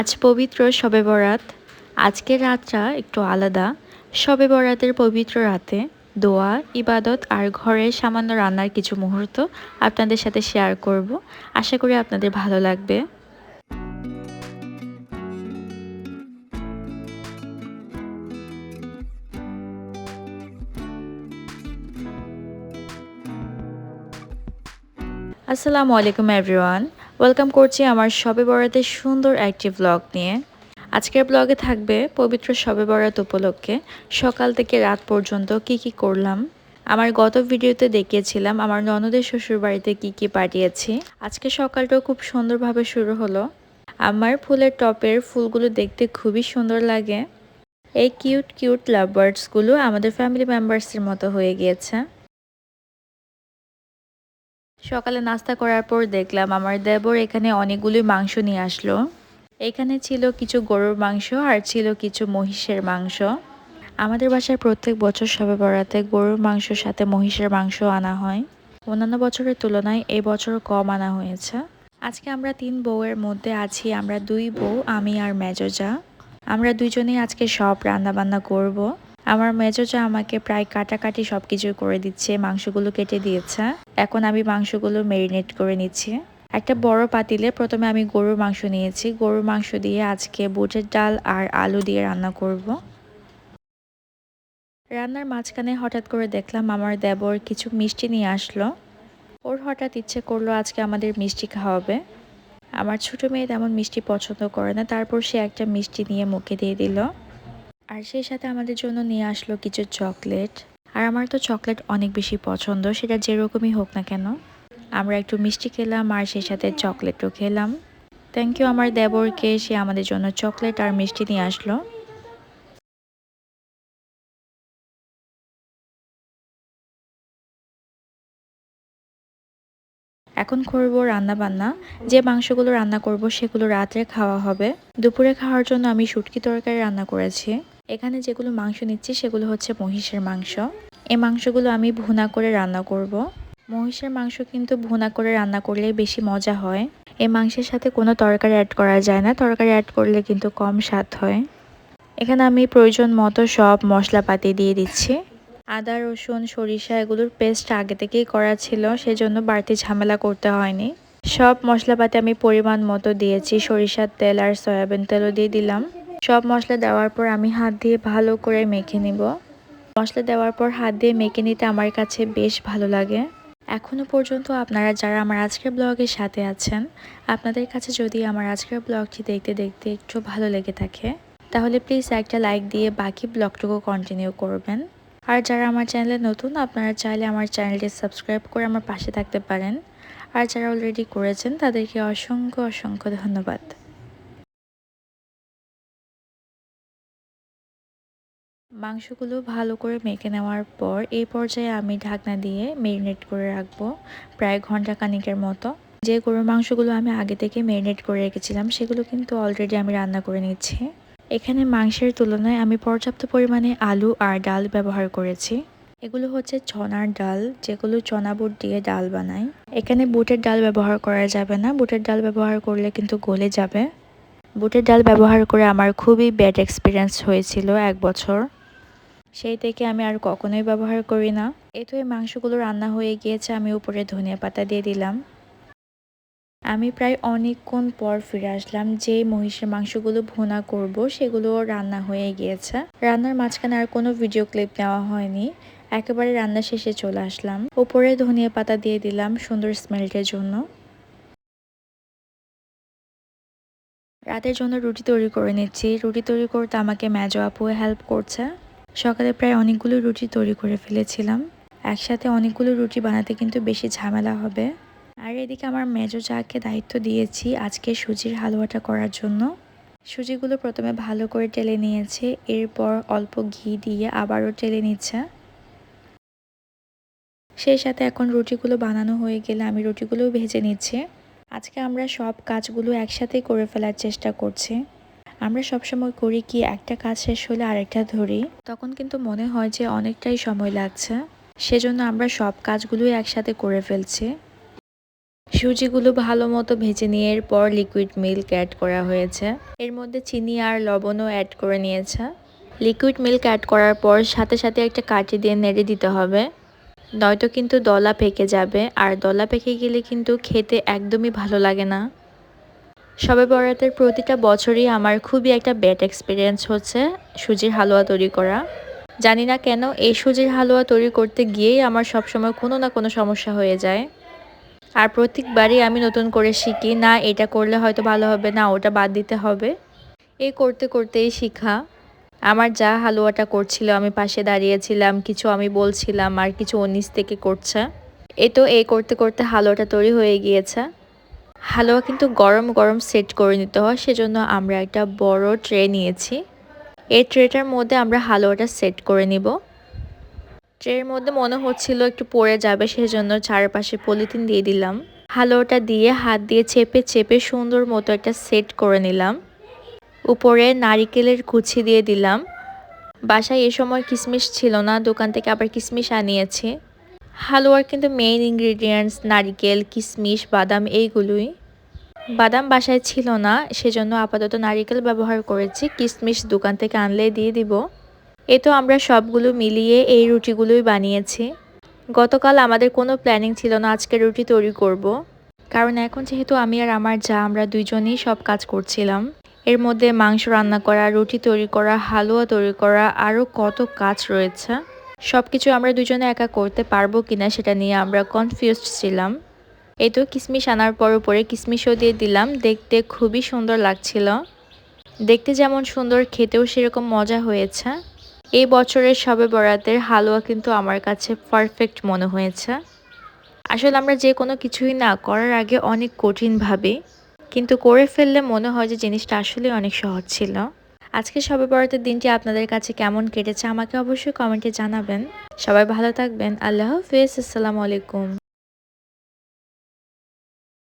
আজ পবিত্র শবে বরাত। আজকের রাতটা একটু আলাদা। শবে বরাতের পবিত্র রাতে দোয়া, ইবাদত আর ঘরের সামান্য রান্নার কিছু মুহূর্ত আপনাদের সাথে শেয়ার করব। আশা করি আপনাদের ভালো লাগবে। আসসালামু আলাইকুম এভরিওয়ান ওয়েলকাম করছি আমার শবে বরাতের সুন্দর একটি ব্লগ নিয়ে। আজকের ব্লগে থাকবে পবিত্র শবে বরাত উপলক্ষে সকাল থেকে রাত পর্যন্ত কি কি করলাম। আমার গত ভিডিওতে দেখিয়েছিলাম আমার ননদের শ্বশুর বাড়িতে কী কী পাঠিয়েছি। আজকে সকালটাও খুব সুন্দরভাবে শুরু হলো। আমার ফুলের টপের ফুলগুলো দেখতে খুবই সুন্দর লাগে। এই কিউট কিউট লাভ বার্ডসগুলো আমাদের ফ্যামিলি মেম্বার্সের মতো হয়ে গিয়েছে। সকালে নাস্তা করার পর দেখলাম আমার দেবর এখানে অনেকগুলি মাংস নিয়ে আসলো। এখানে ছিল কিছু গরুর মাংস আর ছিল কিছু মহিষের মাংস। আমাদের বাসায় প্রত্যেক বছর সবে বরাতে গরুর মাংসর সাথে মহিষের মাংস আনা হয়। অন্যান্য বছরের তুলনায় এই বছর কম আনা হয়েছে। আজকে আমরা তিন বউয়ের মধ্যে আছি, আমরা দুই বউ, আমি আর মেজজা। আমরা দুইজনেই আজকে সব রান্না বান্না করব। আমার মেজজা আমাকে প্রায় কাটাকাটি সব কিছু করে দিচ্ছে, মাংসগুলো কেটে দিয়েছে। এখন আমি মাংসগুলো মেরিনেট করে নিচ্ছি। একটা বড় পাতিলে প্রথমে আমি গরুর মাংস নিয়েছি। গরুর মাংস দিয়ে আজকে বুটের ডাল আর আলু দিয়ে রান্না করব। রান্নার মাঝখানে হঠাৎ করে দেখলাম আমার দেবর কিছু মিষ্টি নিয়ে আসলো। ওর হঠাৎ ইচ্ছে করল আজকে আমাদের মিষ্টি খাওয়াবে। আমার ছোট মেয়ে তেমন মিষ্টি পছন্দ করে না, তারপর সে একটা মিষ্টি নিয়ে মুখে দিয়ে দিল। আর সেই সাথে আমাদের জন্য নিয়ে আসলো কিছু চকলেট। আর আমার তো চকলেট অনেক বেশি পছন্দ, সেটা যেরকমই হোক না কেন। আমরা একটু মিষ্টি খেলাম আর সেই সাথে চকলেটও খেলাম। থ্যাংক ইউ আমার দেবরকে, সে আমাদের জন্য চকলেট আর মিষ্টি নিয়ে আসলো। এখন করব রান্না বান্না যে মাংসগুলো রান্না করব সেগুলো রাত্রে খাওয়া হবে। দুপুরে খাওয়ার জন্য আমি শুটকি তরকারি রান্না করেছি। এখানে যেগুলো মাংস নিচ্ছি সেগুলো হচ্ছে মহিষের মাংস। এই মাংসগুলো আমি ভুনা করে রান্না করব। মহিষের মাংস কিন্তু ভুনা করে রান্না করলে বেশি মজা হয়। এই মাংসের সাথে কোনো তরকারি অ্যাড করা যায় না, তরকারি অ্যাড করলে কিন্তু কম স্বাদ হয়। এখানে আমি প্রয়োজন মতো সব মশলাপাতি দিয়ে দিচ্ছি। আদা, রসুন, সরিষা এগুলোর পেস্ট আগে থেকেই করা ছিল, সেজন্য বাড়তি ঝামেলা করতে হয়নি। সব মশলাপাতি আমি পরিমাণ মতো দিয়েছি, সরিষার তেল আর সয়াবিন তেলও দিয়ে দিলাম। সব মশলা দেওয়ার পর আমি হাত দিয়ে ভালো করে মেখে নিব। মশলা দেওয়ার পর হাত দিয়ে মেখে নিতে আমার কাছে বেশ ভালো লাগে। এখনও পর্যন্ত আপনারা যারা আমার আজকের ব্লগের সাথে আছেন, আপনাদের কাছে যদি আমার আজকের ব্লগটি দেখতে দেখতে একটু ভালো লেগে থাকে, তাহলে প্লিজ একটা লাইক দিয়ে বাকি ব্লগটুকু কন্টিনিউ করবেন। আর যারা আমার চ্যানেলে নতুন, আপনারা চাইলে আমার চ্যানেলটি সাবস্ক্রাইব করে আমার পাশে থাকতে পারেন। আর যারা অলরেডি করেছেন, তাদেরকে অসংখ্য অসংখ্য ধন্যবাদ। মাংসগুলো ভালো করে মেখে নেওয়ার পর এই পর্যায়ে আমি ঢাকনা দিয়ে মেরিনেট করে রাখব প্রায় ঘণ্টা কানিকের মতো। যে গরুর মাংসগুলো আমি আগে থেকে মেরিনেট করে রেখেছিলাম, সেগুলো কিন্তু অলরেডি আমি রান্না করে নিচ্ছি। এখানে মাংসের তুলনায় আমি পর্যাপ্ত পরিমাণে আলু আর ডাল ব্যবহার করেছি। এগুলো হচ্ছে চনার ডাল, যেগুলো চনা বুট দিয়ে ডাল বানাই। এখানে বুটের ডাল ব্যবহার করা যাবে না, বুটের ডাল ব্যবহার করলে কিন্তু গলে যাবে। বুটের ডাল ব্যবহার করে আমার খুবই ব্যাড এক্সপিরিয়েন্স হয়েছিল এক বছর। সেই থেকে আমি আর কখনোই ব্যবহার করি না। এই মাংসগুলো রান্না হয়ে গিয়েছে, আমি উপরে ধনিয়া পাতা দিয়ে দিলাম। আমি প্রায় অনেকক্ষণ পর ফিরে আসলাম যে মহিষের মাংসগুলো ভুনা করব সেগুলো রান্না হয়ে গিয়েছে। রান্নার মাঝখানে আর কোনো ভিডিও ক্লিপ নেওয়া হয়নি। একেবারে রান্না শেষে চলে আসলাম। উপরে ধনিয়া পাতা দিয়ে দিলাম সুন্দর স্মেলটের জন্য। রাতের জন্য রুটি তৈরি করে নিচ্ছি। রুটি তৈরি করতে আমাকে মেজো আপু হেল্প করছে। সকালে প্রায় অনেকগুলো রুটি তৈরি করে ফেলেছিলাম। একসাথে অনেকগুলো রুটি বানাতে কিন্তু বেশি ঝামেলা হবে। আর এদিকে আমার মেজো চাকে দায়িত্ব দিয়েছি আজকে সুজির হালুয়াটা করার জন্য। সুজিগুলো প্রথমে ভালো করে টেলে নিয়েছে, এরপর অল্প ঘি দিয়ে আবারও টেলে নিচ্ছে। সেই সাথে এখন রুটিগুলো বানানো হয়ে গেলে আমি রুটিগুলোও ভেজে নিচ্ছি। আজকে আমরা সব কাজগুলো একসাথেই করে ফেলার চেষ্টা করছি। আমরা সবসময় করি কি, একটা কাজ শেষ হলে আরেকটা ধরি। তখন কিন্তু মনে হয় যে অনেকটাই সময় লাগছে। সেজন্য আমরা সব কাজগুলোই একসাথে করে ফেলছি। সুজিগুলো ভালো মতো ভেজে নিয়ে এরপর লিকুইড মিল্ক অ্যাড করা হয়েছে। এর মধ্যে চিনি আর লবণও অ্যাড করে নিয়েছে। লিকুইড মিল্ক অ্যাড করার পর সাথে সাথে একটা কাঠি দিয়ে নেড়ে দিতে হবে। নয়তো কিন্তু দলা পেকে যাবে। আর দলা পেকে গেলে কিন্তু খেতে একদমই ভালো লাগে না। সবে বরাতের প্রতিটা বছরই আমার খুবই একটা ব্যাড এক্সপিরিয়েন্স হচ্ছে সুজির হালুয়া তৈরি করা। জানি না কেন এই সুজির হালুয়া তৈরি করতে গিয়েই আমার সবসময় কোনো না কোনো সমস্যা হয়ে যায়। আর প্রত্যেকবারই আমি নতুন করে শিখি, না এটা করলে হয়তো ভালো হবে, না ওটা বাদ দিতে হবে। এই করতে করতেই শিখা। আমার যা হালুয়াটা করছিল, আমি পাশে দাঁড়িয়েছিলাম, কিছু আমি বলছিলাম, আর কিছু নিচ থেকে করছে। এ তো এই করতে করতে হালুয়াটা তৈরি হয়ে গিয়েছে। হালুয়া কিন্তু গরম গরম সেট করে নিতে হয়, সেজন্য আমরা একটা বড় ট্রে নিয়েছি। এই ট্রেটার মধ্যে আমরা হালুয়াটা সেট করে নিব। ট্রের মধ্যে মনে হচ্ছিল একটু পড়ে যাবে, সেজন্য চারপাশে পলিথিন দিয়ে দিলাম। হালুয়াটা দিয়ে হাত দিয়ে চেপে চেপে সুন্দর মতো একটা সেট করে নিলাম। উপরে নারিকেলের কুচি দিয়ে দিলাম। বাসায় এ সময় কিশমিশ ছিল না, দোকান থেকে আবার কিশমিশ আনিয়েছি। হালুয়ার কিন্তু মেইন ইনগ্রিডিয়েন্টস নারিকেল কিশমিশ বাদাম এইগুলোই। বাদাম বাসায় ছিল না, সেজন্য আপাতত নারিকেল ব্যবহার করেছি। কিশমিশ দোকান থেকে আনলে দিয়ে দিব। এ তো আমরা সবগুলো মিলিয়ে এই রুটিগুলোই বানিয়েছি। গতকাল আমাদের কোনো প্ল্যানিং ছিল না আজকে রুটি তৈরি করব। কারণ এখন যেহেতু আমি আর আমার যা, আমরা দুইজনেই সব কাজ করছিলাম। এর মধ্যে মাংস রান্না করা, রুটি তৈরি করা, হালুয়া তৈরি করা, আরও কত কাজ রয়েছে। সব কিছু আমরা দুজনে একা করতে পারব কিনা সেটা নিয়ে আমরা কনফিউজড ছিলাম। এই তো কিশমিশ আনার পর উপরে কিশমিশও দিয়ে দিলাম। দেখতে খুবই সুন্দর লাগছিল। দেখতে যেমন সুন্দর, খেতেও সেরকম মজা হয়েছে। এই বছরের সবে বরাতের হালুয়া কিন্তু আমার কাছে পারফেক্ট মনে হয়েছে। আসলে আমরা যে কোনো কিছুই না করার আগে অনেক কঠিন ভাবি। কিন্তু করে ফেললে মনে হয় যে জিনিসটা আসলে অনেক সহজ ছিল। আজকে সবে বরাতের দিনটি আপনাদের কাছে কেমন কেটেছে আমাকে অবশ্যই কমেন্টে জানাবেন। সবাই ভালো থাকবেন। আল্লাহ হাফিজ। আসসালামু আলাইকুম।